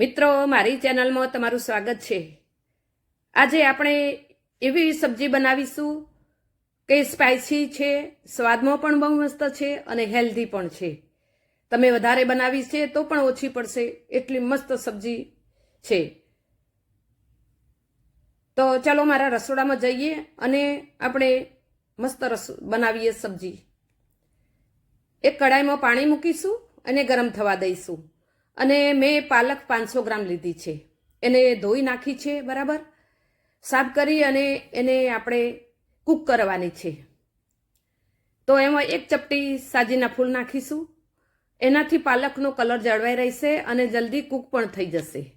મિત્રો, મારી ચેનલમાં તમારું સ્વાગત છે. આજે આપણે એવી સબ્જી બનાવીશું કે સ્પાઇસી છે, સ્વાદમાં પણ બહુ મસ્ત છે અને હેલ્ધી પણ છે. તમે વધારે બનાવી છે તો પણ ઓછી પડશે. એટલી મસ્ત સબ્જી છે. તો ચાલો મારા રસોડામાં જઈએ અને આપણે મસ્ત રસ બનાવીએ સબ્જી. એક કડાઈમાં પાણી મૂકીશું અને ગરમ થવા દઈશું. અને મેં પાલક પાંચસો ગ્રામ લીધી છે. એને ધોઈ નાખી છે, બરાબર? સાફ કરી અને એને આપણે કૂક કરવાની છે. તો એમાં એક ચપટી સાજીના ફૂલ નાખીશું. એનાથી પાલકનો કલર જળવાઈ રહેશે અને જલ્દી કૂક પણ થઈ જશે.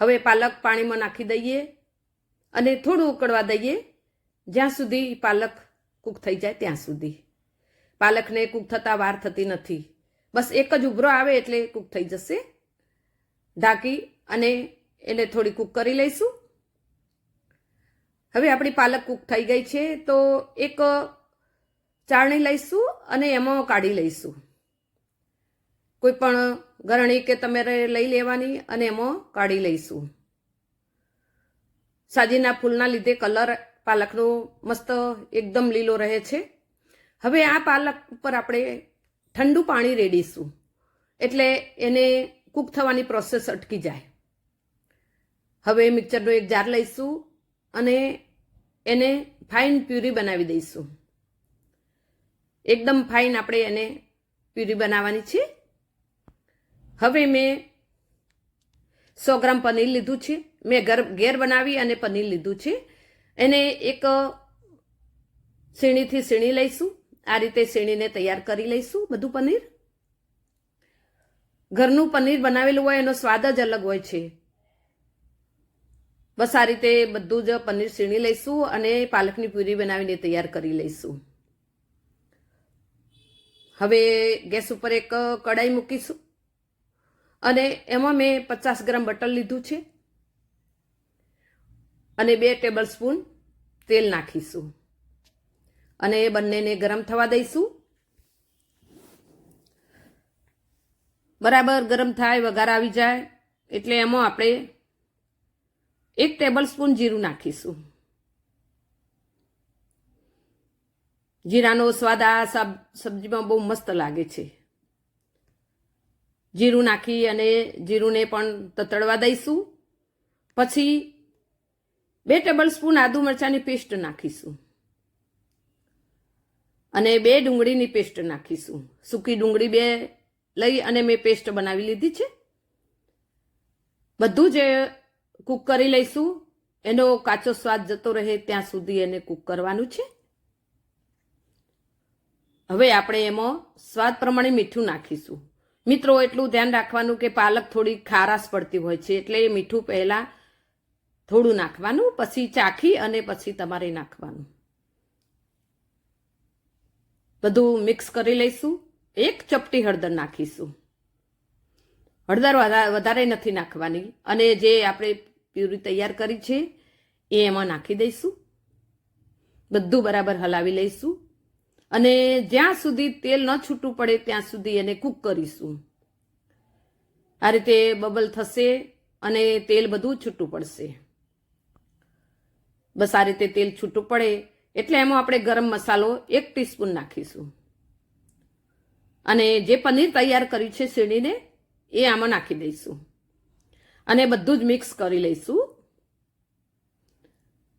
હવે પાલક પાણીમાં નાખી દઈએ અને થોડું ઉકળવા દઈએ જ્યાં સુધી પાલક કૂક થઈ જાય ત્યાં સુધી. પાલકને કૂક થતાં વાર થતી નથી. બસ એક જ ઉભરો આવે એટલે કૂક થઈ જશે. ઢાંકી અને એને થોડી કૂક કરી લઈશું. હવે આપણી પાલક કૂક થઈ ગઈ છે તો એક ચાળણી લઈશું અને એમાં કાઢી લઈશું. કોઈ પણ ગરણી કે તમારે લઈ લેવાની અને એમાં કાઢી લઈશું. સાજીના ફૂલના લીધે કલર પાલકનો મસ્ત એકદમ લીલો રહે છે. હવે આ પાલક ઉપર આપણે ઠંડુ પાણી રેડીશું એટલે એને કૂક થવાની પ્રોસેસ અટકી જાય. હવે મિક્સરનો એક જાર લઈશું અને એને ફાઇન પ્યુરી બનાવી દઈશું. એકદમ ફાઇન આપણે એને પ્યુરી બનાવવાની છે. હવે મેં સો ગ્રામ પનીર લીધું છે. મેં ઘર, ઘેર બનાવી અને પનીર લીધું છે. એને એક સીણીથી સીણી લઈશું. આ રીતે સીણીને તૈયાર કરી લઈશું. બધું પનીર? ઘરનું પનીર બનાવેલું હોય એનો સ્વાદ જ અલગ હોય છે. બસ આ રીતે બધું જ પનીર સીણી લઈશું અને પાલકની પૂરી બનાવીને તૈયાર કરી લઈશું. હવે ગેસ ઉપર એક કડાઈ મૂકીશું. અને એમાં મેં પચાસ ગ્રામ બટર લીધું છે. અને બે ટેબલ સ્પૂન તેલ નાખીશું. અને એ બંનેને ગરમ થવા દઈશું. બરાબર ગરમ થાય, વઘાર આવી જાય, એટલે એમાં આપણે એક ટેબલ સ્પૂન જીરું નાખીશું. જીરાનો સ્વાદ આ સબ્જીમાં બહુ મસ્ત લાગે છે. જીરું નાખી અને જીરુંને પણ તતડવા દઈશું. પછી બે ટેબલ સ્પૂન આદુ મરચાંની પેસ્ટ નાખીશું. અને બે ડુંગળીની પેસ્ટ નાખીશું. સૂકી ડુંગળી બે લઈ અને મેં પેસ્ટ બનાવી લીધી છે. બધું જ કૂક કરી લઈશું. એનો કાચો સ્વાદ જતો રહે ત્યાં સુધી એને કૂક કરવાનું છે. હવે આપણે એમાં સ્વાદ પ્રમાણે મીઠું નાખીશું. મિત્રો, એટલું ધ્યાન રાખવાનું કે પાલક થોડી ખારાશ પડતી હોય છે, એટલે એ મીઠું પહેલાં થોડું નાખવાનું, પછી ચાખી અને પછી તમારે નાખવાનું. બધું મિક્સ કરી લઈશું. એક ચપટી હળદર નાખીશું. હળદર વધારે નથી નાખવાની. અને જે આપણે પ્યુરી તૈયાર કરી છે, એ એમાં નાખી દઈશું. બધું બરાબર હલાવી લઈશું. અને જ્યાં સુધી તેલ ન છૂટું પડે, ત્યાં સુધી એને કૂક કરીશું. આ રીતે બબલ થશે અને તેલ બધું છૂટું પડશે. બસ આ રીતે તેલ છૂટું પડે. એટલે એમાં આપણે ગરમ મસાલો એક ટીસ્પૂન નાખીશું. અને જે પનીર તૈયાર કર્યું છે સીણીને એ આમાં નાખી દઈશું. અને બધું જ મિક્સ કરી લઈશું.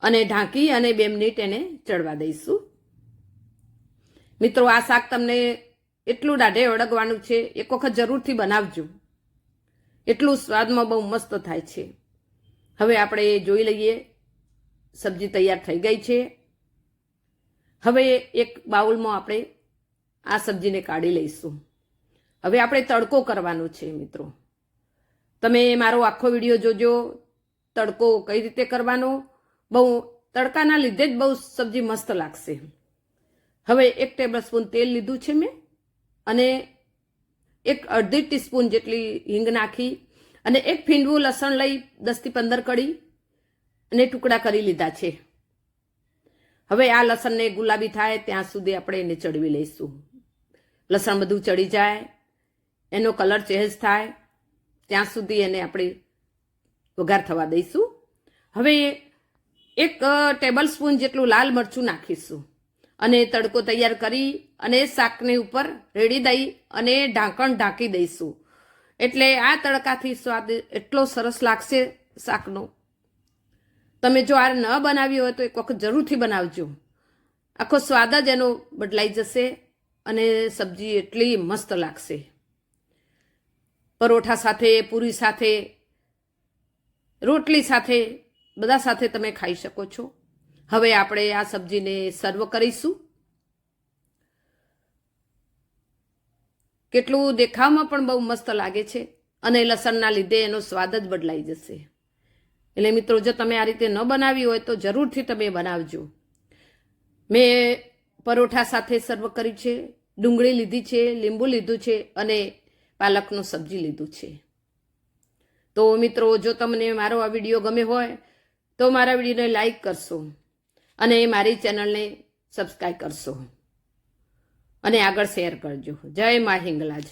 અને ઢાંકી અને બે મિનિટ એને ચડવા દઈશું. મિત્રો, આ શાક તમને એટલું દાઢે ઓળગવાનું છે, એક વખત જરૂરથી બનાવજો. એટલું સ્વાદમાં બહુ મસ્ત થાય છે. હવે આપણે જોઈ લઈએ, સબ્જી તૈયાર થઈ ગઈ છે. હવે એક બાઉલમાં આપણે આ સબ્જીને કાઢી લઈશું. હવે આપણે તડકો કરવાનો છે, મિત્રો. તમે મારો આખો વીડિયો જોજો, તડકો કઈ રીતે કરવાનો? બહુ તડકાના લીધે જ બહુ સબ્જી મસ્ત લાગશે. હવે એક ટેબલ સ્પૂન તેલ લીધું છે મેં, અને એક અડધી ટીસ્પૂન જેટલી હિંગ નાખી, અને એક ફીંડવું લસણ લઈ દસથી પંદર કડી અને ટુકડા કરી લીધા છે. હવે આ લસણને ગુલાબી થાય, ત્યાં સુધી આપણે એને ચડવી લઈશું. લસણ બધું ચડી જાય, એનો કલર ચેન્જ થાય, ત્યાં સુધી એને આપણે વઘાર થવા દઈશું. હવે એક ટેબલ સ્પૂન જેટલું લાલ મરચું નાખીશું. અને તડકો તૈયાર કરી અને શાકની ઉપર રેડી દઈ અને ઢાંકણ ઢાંકી દઈશું. એટલે આ તડકાથી સ્વાદ એટલો સરસ લાગશે શાકનો. તમે જો આ ન બનાવ્યું હોય તો એક વખત જરૂરથી બનાવજો. આખો સ્વાદ જ એનો બદલાઈ જશે અને સબ્જી એટલી મસ્ત લાગશે. પરોઠા સાથે, પૂરી સાથે, રોટલી સાથે, બધા સાથે તમે ખાઈ શકો છો. હવે આપણે આ સબ્જીને સર્વ કરીશું. કેટલું દેખાવમાં પણ બહુ મસ્ત લાગે છે અને લસણના લીધે એનો સ્વાદ જ બદલાઈ જશે. એટલે મિત્રો, જો તમે આ રીતે ન બનાવી હોય તો જરૂરથી તમે બનાવજો. મેં પરોઠા સાથે સર્વ કરી છે, ડુંગળી લીધી છે, લીંબુ લીધું છે અને પાલકનું સબ્જી લીધું છે. તો મિત્રો, જો તમને મારો આ વીડિયો ગમે હોય તો મારા વિડીયોને લાઈક કરશો અને મારી ચેનલને સબસ્ક્રાઈબ કરશો. અને આગળ શેર કરજો. જય મા હિંગલાજ.